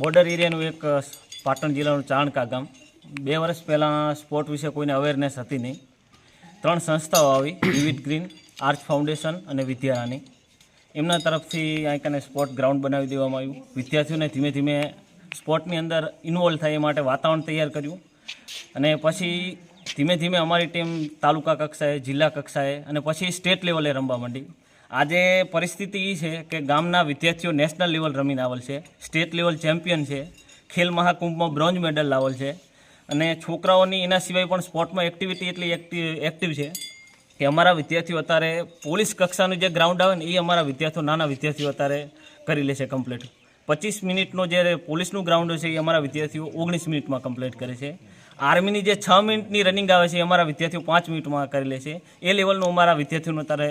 Border એરિયાનું એક પાટણ જિલ્લાનું ચાણકા ગામ. બે વર્ષ પહેલાં સ્પોર્ટ વિશે કોઈને અવેરનેસ હતી નહીં. ત્રણ સંસ્થાઓ આવી, વિવિધ ગ્રીન આર્ચ ફાઉન્ડેશન અને વિદ્યારાની. એમના તરફથી અહીં કને સ્પોર્ટ ગ્રાઉન્ડ બનાવી દેવામાં આવ્યું. વિદ્યાર્થીઓને ધીમે ધીમે સ્પોર્ટની અંદર ઇન્વોલ્વ થાય એ માટે વાતાવરણ તૈયાર કર્યું. અને પછી ધીમે ધીમે અમારી ટીમ તાલુકા કક્ષાએ, જિલ્લા કક્ષાએ અને પછી સ્ટેટ લેવલે રમવા માંડી. આજે પરિસ્થિતિ એ છે કે ગામના વિદ્યાર્થીઓ નેશનલ લેવલ રમીને આવેલ છે સ્ટેટ લેવલ ચેમ્પિયન છે, ખેલ મહાકુંભમાં બ્રોન્ઝ મેડલ લાવેલ છે અને છોકરાઓની એના સિવાય પણ સ્પોર્ટમાં એક્ટિવિટી એટલી એક્ટિવ એક્ટિવ છે કે અમારા વિદ્યાર્થીઓ અત્યારે પોલીસ કક્ષાનું જે ગ્રાઉન્ડ આવે ને એ અમારા વિદ્યાર્થીઓ, નાના વિદ્યાર્થીઓ અત્યારે કરી લે છે કમ્પ્લીટ પચીસ મિનિટનો જે પોલીસનું ગ્રાઉન્ડ છે એ અમારા વિદ્યાર્થીઓ ઓગણીસ મિનિટમાં કમ્પ્લીટ કરે છે. આર્મીની જે છ મિનિટની રનિંગ આવે છે એ અમારા વિદ્યાર્થીઓ પાંચ મિનિટમાં કરી લે છે. એ લેવલનું અમારા વિદ્યાર્થીઓનું અત્યારે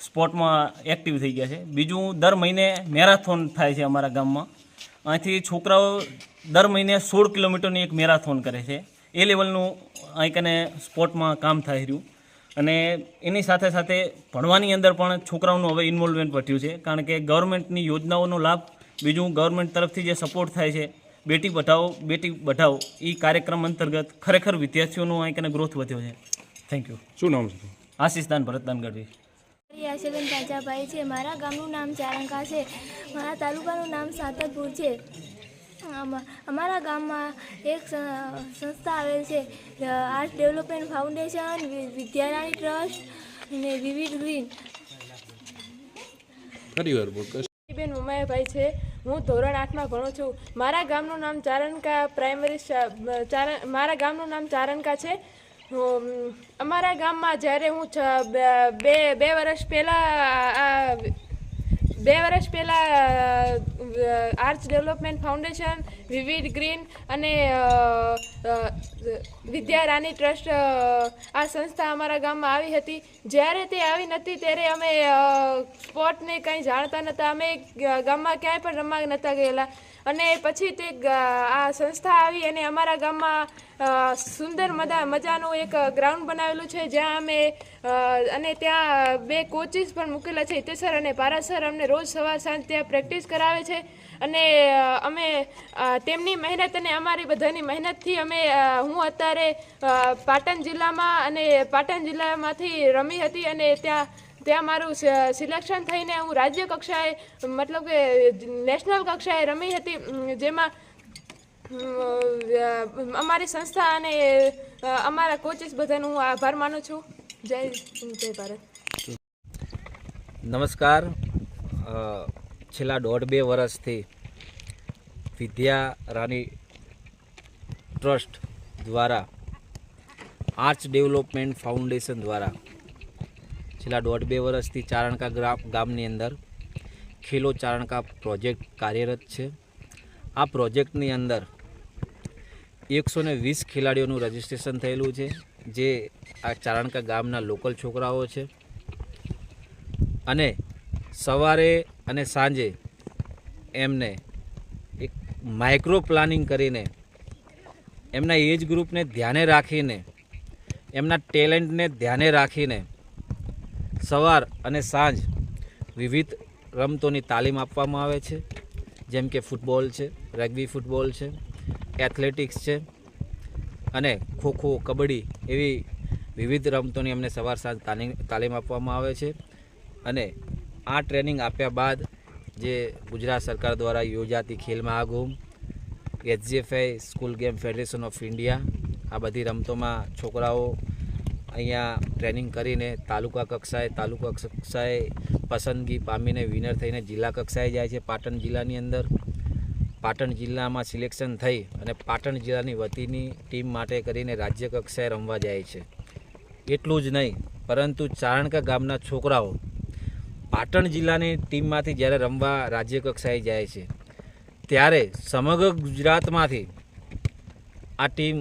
સ્પોર્ટમાં એક્ટિવ થઈ ગયા છે. બીજું દર મહિને મેરાથોન થાય છે અમારા ગામમાં. અહીંથી છોકરાઓ દર મહિને સોળ કિલોમીટરની એક મેરાથોન કરે છે. એ લેવલનું અહીં કને સ્પોર્ટમાં કામ થાય રહ્યું. અને એની સાથે સાથે ભણવાની અંદર પણ છોકરાઓનું હવે ઇન્વોલ્વમેન્ટ વધ્યું છે. કારણ કે ગવર્મેન્ટની યોજનાઓનો લાભ બીજું ગવર્મેન્ટ તરફથી જે સપોર્ટ થાય છે બેટી બઢાઓ બેટી બઢાઓ એ કાર્યક્રમ અંતર્ગત ખરેખર વિદ્યાર્થીઓનો અહીં કને ગ્રોથ વધ્યો છે. થેન્ક યુ શું નામ છે? આશીષદાન ભરતદાન ગઢવી. મારી આશાબેન તાજાભાઈ છે. મારા ગામનું નામ ચારંકા છે. મારા તાલુકાનું નામ સાતરપુર છે. આમાં- અમારા ગામમાં એક સ- સંસ્થા આવેલ છે. Art development foundation Vidyarani trust અને વિવિધ ગ્રીન. બેન ઉમાયાભાઈ છે. હું ધોરણ આઠમાં ભણું છું. મારા ગામનું નામ ચારણકા પ્રાઇમરી મારા ગામનું નામ ચારણકા છે. અમારા ગામમાં જ્યારે હું બે- બે વર્ષ પહેલાં બે વર્ષ પહેલાં arts development foundation Vividh green અને અ, અ, વિદ્યા રાની ટ્રસ્ટ આ સંસ્થા અમારા ગામમાં આવી હતી. જ્યારે તે આવી નથી ત્યારે અમે સ્પોર્ટને કંઈ જાણતા નહોતા અમે ગામમાં ક્યાંય પણ રમવા નહોતા ગયેલા. અને પછી તે આ સંસ્થા આવી અને અમારા ગામમાં સુંદર મજા, મજાનું એક ગ્રાઉન્ડ બનાવેલું છે, જ્યાં અમે અને ત્યાં બે કોચિસ પણ મૂકેલા છે હિતેસર અને પારાસર અમને રોજ સવાર સાંજ ત્યાં પ્રેક્ટિસ કરાવે છે અને અમે તેમની મહેનત અને અમારી બધાની મહેનતથી અમે હું અત્યારે પાટણ જિલ્લામાં અને પાટણ જિલ્લામાંથી રમી હતી અને ત્યાં ત્યાં મારું સિલેક્શન થઈને હું રાજ્ય કક્ષાએ, મતલબ કે નેશનલ કક્ષાએ રમી હતી જેમાં અમારી સંસ્થા અને અમારા કોચિસ બધાનો હું આભાર માનું છું. જય જય ભારત. નમસ્કાર. છેલ્લા દોઢ બે વર્ષથી વિદ્યા રાની ટ્રસ્ટ દ્વારા આર્ટ્સ ડેવલપમેન્ટ ફાઉન્ડેશન દ્વારા છેલ્લા દોઢ બે વર્ષથી ચારણકા ગ્રામ ગામની અંદર ખેલો ચારણકા પ્રોજેક્ટ કાર્યરત છે. આ પ્રોજેક્ટની અંદર એકસો ને વીસ ખેલાડીઓનું રજિસ્ટ્રેશન થયેલું છે, જે આ ચારણકા ગામના લોકલ છોકરાઓ છે. અને સવારે અને સાંજે એમને એક માઇક્રો પ્લાનિંગ કરીને એમના એજ ગ્રુપને ધ્યાને રાખીને, એમના ટેલેન્ટને ધ્યાને રાખીને સવાર અને સાંજ વિવિધ રમતોની તાલીમ આપવામાં આવે છે. જેમ કે ફૂટબોલ છે, રગ્બી ફૂટબોલ છે, એથ્લેટિક્સ છે અને ખોખો, કબડ્ડી એવી વિવિધ રમતોની અમને સવાર સાંજ તાલીમ આપવામાં આવે છે. અને આ ટ્રેનિંગ આપ્યા બાદ જે ગુજરાત સરકાર દ્વારા યોજાતી Khel Mahakumbh, HGFI school game federation of India આ બધી રમતોમાં છોકરાઓ અહીંયા ટ્રેનિંગ કરીને તાલુકા કક્ષાએ તાલુકા કક્ષાએ પસંદગી પામીને વિનર થઈને જિલ્લા કક્ષાએ જાય છે પાટણ જિલ્લાની અંદર. પાટણ જિલ્લામાં સિલેક્શન થઈ અને પાટણ જિલ્લાની વતીની ટીમ માટે કરીને રાજ્ય કક્ષાએ રમવા જાય છે. એટલું જ નહીં, પરંતુ ચારણકા ગામના છોકરાઓ પાટણ જિલ્લાની ટીમમાંથી જ્યારે રમવા રાજ્ય કક્ષાએ જાય છે, ત્યારે સમગ્ર ગુજરાતમાંથી આ ટીમ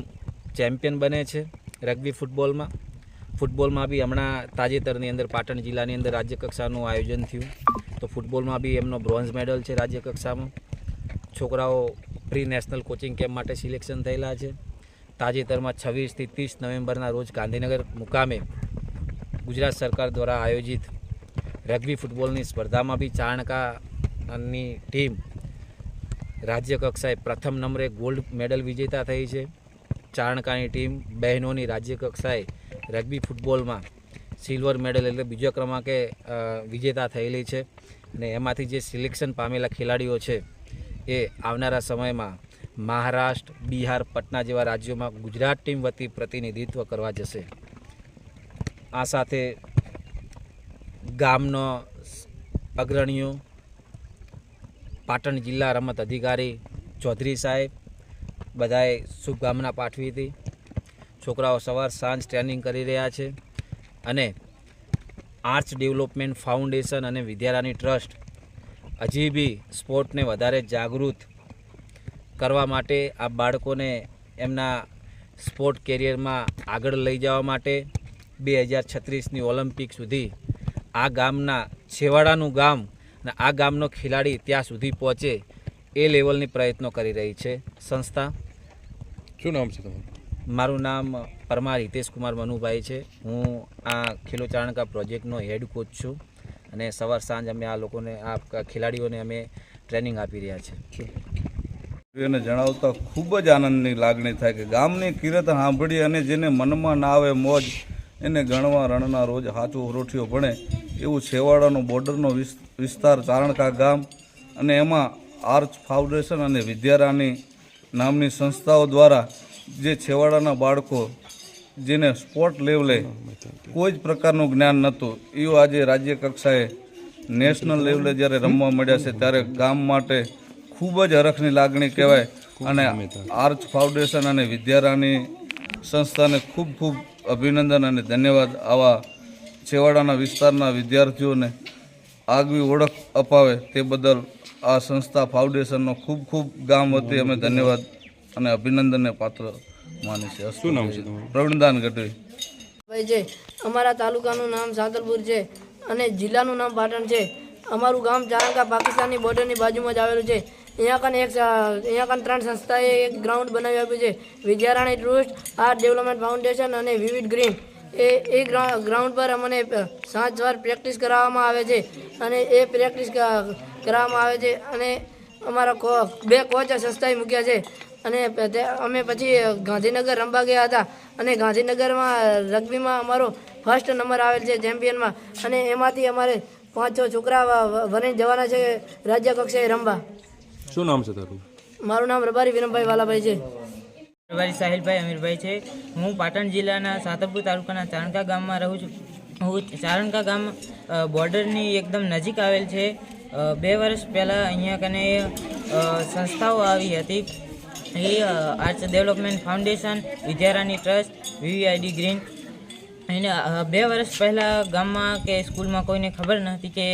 ચેમ્પિયન બને છે. રગ્બી ફૂટબોલમાં ફૂટબોલમાં બી હમણાં તાજેતરની અંદર પાટણ જિલ્લાની અંદર રાજ્ય કક્ષાનું આયોજન થયું. તો ફૂટબોલમાં બી એમનો બ્રોન્ઝ મેડલ છે રાજ્ય કક્ષામાં છોકરાઓ પ્રી નેશનલ કોચિંગ કેમ્પ માટે સિલેક્શન થયેલા છે. તાજેતરમાં છવ્વીસથી ત્રીસ નવેમ્બરના રોજ ગાંધીનગર મુકામે ગુજરાત સરકાર દ્વારા આયોજિત રગ્બી ફૂટબોલની સ્પર્ધામાં બી ચાણકાની ટીમ રાજ્ય કક્ષાએ પ્રથમ નંબરે ગોલ્ડ મેડલ વિજેતા થઈ છે. ચારણકાની ટીમ બહેનોની રાજ્ય કક્ષાએ રગ્બી ફૂટબોલમાં સિલ્વર મેડલ એટલે બીજા ક્રમાંકે વિજેતા થયેલી છે. અને એમાંથી જે સિલેક્શન પામેલા ખેલાડીઓ છે, એ આવનારા સમયમાં મહારાષ્ટ્ર, બિહાર, પટના જેવા રાજ્યોમાં ગુજરાત ટીમ વતી પ્રતિનિધિત્વ કરવા જશે. આ સાથે ગામનો અગ્રણીઓ, પાટણ જિલ્લા રમત અધિકારી, ચૌધરી સાહેબ, બધાએ શુભકામના પાઠવી હતી. છોકરાઓ સવાર સાંજ ટ્રેનિંગ કરી રહ્યા છે અને આર્ટ્સ ડેવલપમેન્ટ ફાઉન્ડેશન અને વિદ્યારાની ટ્રસ્ટ હજી બી સ્પોર્ટને વધારે જાગૃત કરવા માટે આ બાળકોને એમના સ્પોર્ટ કેરિયરમાં આગળ લઈ જવા માટે બે હજાર છત્રીસની ઓલિમ્પિક સુધી આ ગામના છેવાડાનું ગામ અને આ ગામનો ખેલાડી ત્યાં સુધી પહોંચે એ લેવલની પ્રયત્નો કરી રહી છે સંસ્થા. શું નામ છે તમારું? મારું નામ પરમાર હિતેશ કુમાર મનુભાઈ છે. હું આ ખેલો ચારણકા પ્રોજેક્ટનો હેડ કોચ છું અને સવાર સાંજ અમે આ લોકોને, આ ખેલાડીઓને અમે ટ્રેનિંગ આપી રહ્યા છીએ જણાવતા ખૂબ જ આનંદની લાગણી થાય કે ગામની કિરત સાંભળી અને જેને મનમાં ના આવે મોજ, એને ગણવા રણના રોજ હાચો રોઠિયો ભણે. એવું છેવાડાનો બોર્ડરનો વિસ- વિસ્તાર ચારણકા ગામ અને એમાં આર્ચ ફાઉન્ડેશન અને વિદ્યારાની નામની સંસ્થાઓ દ્વારા જે છેવાડાના બાળકો જેને સ્પોર્ટ લેવલે કોઈ જ પ્રકારનું જ્ઞાન નહોતું એવું આજે રાજ્ય કક્ષાએ નેશનલ લેવલે જ્યારે રમવા મળ્યા છે ત્યારે ગામ માટે ખૂબ જ હરખની લાગણી કહેવાય અને આર્ચ ફાઉન્ડેશન અને વિદ્યારાની સંસ્થાને ખૂબ ખૂબ અભિનંદન અને ધન્યવાદ આવા છેવાડાના વિસ્તારના વિદ્યાર્થીઓને આગવી ઓળખ અપાવે તે બદલ આ સંસ્થા ફાઉન્ડેશનનો ખૂબ ખૂબ ગામ વતી અમે ધન્યવાદ અને અભિનંદનને પાત્ર માને છે. શું નામ છે. પ્રવીણદાન ગઢવી. ભાઈ છે અમારા તાલુકાનું નામ સાંતલપુર છે અને જિલ્લાનું નામ પાટણ છે. અમારું ગામ ચારંકા પાકિસ્તાનની બોર્ડરની બાજુમાં જ આવેલું છે. અહીંયા કન એક અહીંયા કન ત્રણ સંસ્થાએ એક ગ્રાઉન્ડ બનાવી આપ્યું છે. Vidyarani trust art development foundation અને વિવિધ ગ્રીન. એ એ ગ્રાઉન્ડ પર અમને સાંજ સવાર પ્રેક્ટિસ કરાવવામાં આવે છે અને એ પ્રેક્ટિસ કરાવવામાં આવે છે અને અમારા બે કોચ સંસ્થાએ મૂક્યા છે. અને તે અમે પછી ગાંધીનગર રમવા ગયા હતા. અને ગાંધીનગરમાં રગ્બીમાં અમારો ફર્સ્ટ નંબર આવેલ છે ચેમ્પિયનમાં. અને એમાંથી અમારે પાંચ છ છોકરા વ- વ- જવાના છે રાજ્ય કક્ષાએ રમવા. શું નામ છે તારું? મારું નામ રબારી વિરમભાઈ વાલાભાઈ છે. રબારી સાહિલભાઈ અમીરભાઈ છે. હું પાટણ જિલ્લાના સાતરપુર તાલુકાના ચારણકા ગામમાં રહું છું. હું ચારણકા ગામ બોર્ડરની એકદમ નજીક આવેલ છે. બે વર્ષ પહેલાં અહીંયા કને સંસ્થાઓ આવી હતી. Arts development foundation, Vidyarani trust, Vividh green. એને બે વર્ષ પહેલાં ગામમાં કે સ્કૂલમાં કોઈને ખબર નહોતી કે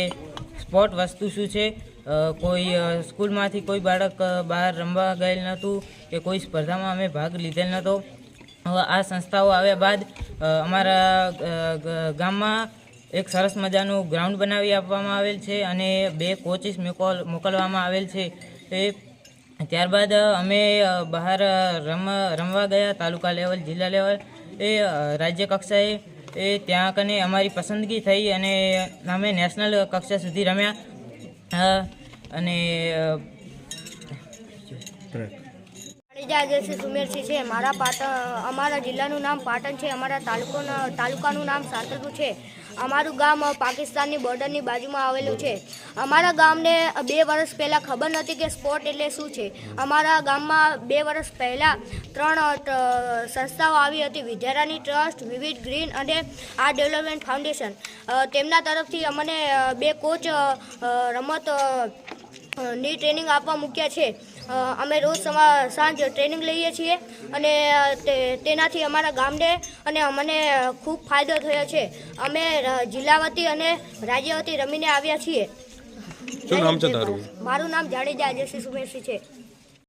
સ્પોર્ટ વસ્તુ શું છે? કોઈ સ્કૂલમાંથી કોઈ બાળક બહાર રમવા ગયેલ નહોતું કે કોઈ સ્પર્ધામાં અમે ભાગ લીધેલ નહોતો. આ સંસ્થાઓ આવ્યા બાદ અમારા ગામમાં એક સરસ મજાનું ગ્રાઉન્ડ બનાવી આપવામાં આવેલ છે અને બે કોચિસ મોકલ, મોકલવામાં આવેલ છે. એ ત્યારબાદ અમે બહાર રમ રમવા ગયા તાલુકા લેવલ જિલ્લા લેવલ. એ રાજ્ય કક્ષાએ એ ત્યાં કને અમારી પસંદગી થઈ અને અમે નેશનલ કક્ષા સુધી રમ્યા. અને અ, સુમેરસિંહ છે મારા પાટણ અમારા જિલ્લાનું નામ પાટણ છે. અમારા તાલુકોના તાલુકાનું નામ સાંતલપુર છે. અમારું ગામ પાકિસ્તાનની બોર્ડરની બાજુમાં આવેલું છે. અમારા ગામને બે વર્ષ પહેલાં ખબર નથી કે સ્પોર્ટ એટલે શું છે. અમારા ગામમાં બે વર્ષ પહેલાં ત્રણ સંસ્થાઓ આવી હતી. વિદ્યારાની ટ્રસ્ટ, વિવિધ ગ્રીન અને આ ડેવલપમેન્ટ ફાઉન્ડેશન. તેમના તરફથી અમને બે કોચ રમતની ટ્રેનિંગ આપવા મૂક્યા છે. અમે રોજ સાંજે સાંજ ટ્રેનિંગ લઈએ છીએ અને તે તેનાથી અમારા ગામને અને અમને ખૂબ ફાયદો થયો છે. અમે જિલ્લાવતી જિલ્લા વતી અને રાજ્ય વતી રમીને આવ્યા છીએ. શું નામ છે તારું? મારું નામ જાડેજા અજયસિંહ સુમેરસિંહ છે.